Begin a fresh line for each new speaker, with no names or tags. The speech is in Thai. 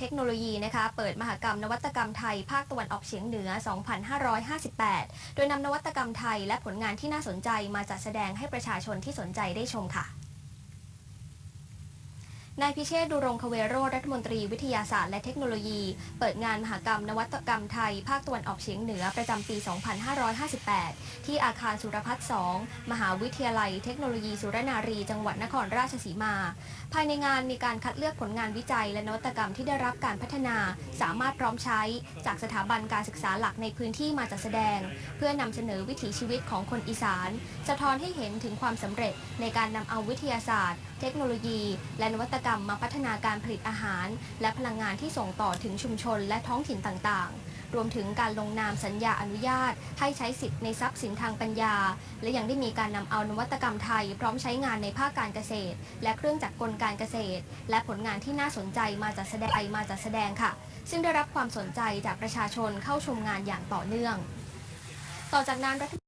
เทคโนโลยีนะคะ เปิดมหกรรมนวัตกรรมไทย ภาคตะวันออกเฉียงเหนือ 2558 โดยนำนวัตกรรมไทยและผลงานที่น่าสนใจมาจัดแสดงให้ประชาชนที่สนใจได้ชมค่ะ นายพิเชษดุรงคเวโรรัฐมนตรีวิทยาศาสตร์และเทคโนโลยี เปิดงานมหกรรมนวัตกรรมไทย ภาคตะวันออกเฉียงเหนือประจำปี 2558 ที่อาคารสุรพัฒน์2มหาวิทยาลัยเทคโนโลยีสุรนารี จังหวัดนครราชสีมา ภายในงานมีการคัดเลือกผลงานวิจัย และนวัตกรรมที่ได้รับการพัฒนา สามารถพร้อมใช้ จากสถาบันการศึกษาหลักในพื้นที่มาจัดแสดง เพื่อนำเสนอวิถีชีวิตของคนอีสาน สะท้อนให้เห็นถึงความสำเร็จในการนำเอาวิทยาศาสตร์ เทคโนโลยี และนวัตกรรมมาพัฒนาการผลิตอาหาร และพลังงานที่ส่งต่อถึงชุมชนและท้องถิ่นต่างๆ รวมถึงการลงนามสัญญาอนุญาต ให้ใช้สิทธิ์ในทรัพย์สินทางปัญญา และยังได้มีการนำเอานวัตกรรมไทย พร้อมใช้งานในภาคการเกษตร และเครื่องจักรกลการเกษตร และผลงานที่น่าสนใจมาจัดแสดงมาจัดแสดงค่ะ ซึ่งได้รับความสนใจจากประชาชนเข้าชมงานอย่างต่อเนื่อง ต่อจากนั้นรัฐ